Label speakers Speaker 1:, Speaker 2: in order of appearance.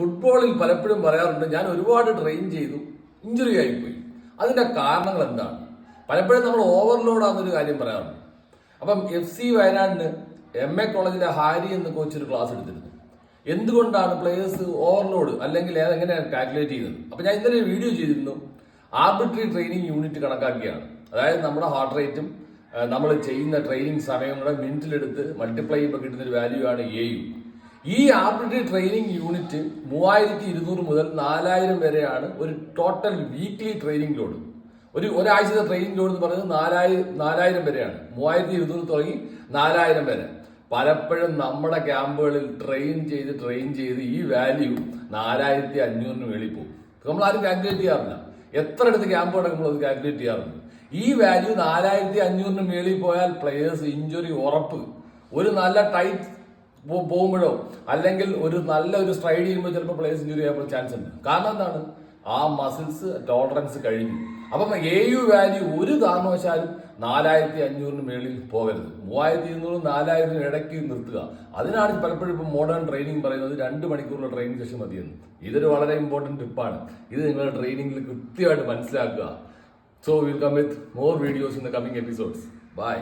Speaker 1: ഫുട്ബോളിൽ പലപ്പോഴും പറയാറുണ്ട് ഞാൻ ഒരുപാട് ട്രെയിൻ ചെയ്തു ഇഞ്ചുറി ആയിപ്പോയി അതിന്റെ കാരണങ്ങൾ എന്താണ്? പലപ്പോഴും നമ്മൾ ഓവർലോഡ് ആണെന്നൊരു കാര്യം പറയാറുണ്ട്. അപ്പം എഫ് സി വയനാടിന് എം എ കോളേജിലെ ഹാരി എന്ന കോച്ച് ഒരു ക്ലാസ് എടുത്തിരുന്നു. എന്തുകൊണ്ടാണ് പ്ലേയേഴ്സ് ഓവർലോഡ് അല്ലെങ്കിൽ എങ്ങനെയാണ് കാൽക്കുലേറ്റ് ചെയ്തത്? അപ്പൊ ഞാൻ ഇന്നലെ വീഡിയോ ചെയ്തിരുന്നു. ആർബിട്രറി ട്രെയിനിങ് യൂണിറ്റ് കണക്കാക്കിയാണ്. അതായത് നമ്മുടെ ഹാർട്ട് റേറ്റും നമ്മൾ ചെയ്യുന്ന ട്രെയിനിങ് സമയം കൂടെ മിനിറ്റിലെടുത്ത് മൾട്ടിപ്ലൈ ചെയ്യുമ്പോൾ കിട്ടുന്ന ഒരു വാല്യൂ ആണ് എ യു. ഈ ആർബിട്രറി ട്രെയിനിങ് യൂണിറ്റ് മൂവായിരത്തി ഇരുന്നൂറ് മുതൽ നാലായിരം വരെയാണ് ഒരു ടോട്ടൽ വീക്ക്ലി ട്രെയിനിങ് ലോഡ് ഒരു ഒരാഴ്ചത്തെ ട്രെയിനിങ് ലോഡ് എന്ന് പറയുന്നത് നാലായിരം നാലായിരം വരെയാണ്. മൂവായിരത്തി ഇരുന്നൂറ് തുടങ്ങി നാലായിരം വരെ. പലപ്പോഴും നമ്മുടെ ക്യാമ്പുകളിൽ ട്രെയിൻ ചെയ്ത് ട്രെയിൻ ചെയ്ത് ഈ വാല്യൂ നാലായിരത്തി അഞ്ഞൂറിന് മേളിൽ പോകും. നമ്മൾ ആരും കാൽക്കുലേറ്റ് ചെയ്യാറില്ല. എത്ര അടുത്ത് ക്യാമ്പ് നടക്കുമ്പോൾ അത് കാൽക്കുലേറ്റ് ചെയ്യാറുണ്ട്. ഈ വാല്യൂ നാലായിരത്തി അഞ്ഞൂറിന് മേളിൽ പോയാൽ പ്ലെയേഴ്സ് ഇഞ്ചുറി ഉറപ്പ്. ഒരു നല്ല ടൈറ്റ് പോകുമ്പോഴോ അല്ലെങ്കിൽ ഒരു നല്ല ഒരു സ്ട്രൈഡ് ചെയ്യുമ്പോൾ ചിലപ്പോൾ പ്ലേയേഴ്സ് ഇഞ്ചുറി ആകുമ്പോൾ ചാൻസ് ഉണ്ട്. കാരണം എന്താണ്? ആ മസിൽസ് ടോളറൻസ് കഴിഞ്ഞു. അപ്പം എ യു വാല്യൂ ഒരു കാരണവശാലും നാലായിരത്തി അഞ്ഞൂറിന് മേളിൽ പോകരുത്. മൂവായിരത്തി ഇരുന്നൂറും നാലായിരത്തിന് ഇടയ്ക്ക് നിർത്തുക. അതിനാണ് പലപ്പോഴും ഇപ്പം മോഡേൺ ട്രെയിനിങ് പറയുന്നത് രണ്ട് മണിക്കൂറുള്ള ട്രെയിനിങ് സെഷൻ മതിയെന്ന്. ഇതൊരു വളരെ ഇമ്പോർട്ടന്റ് ടിപ്പാണ് ഇത് നിങ്ങളുടെ ട്രെയിനിങ്ങിൽ കൃത്യമായിട്ട് മനസ്സിലാക്കുക. So will come with more videos in the coming episodes bye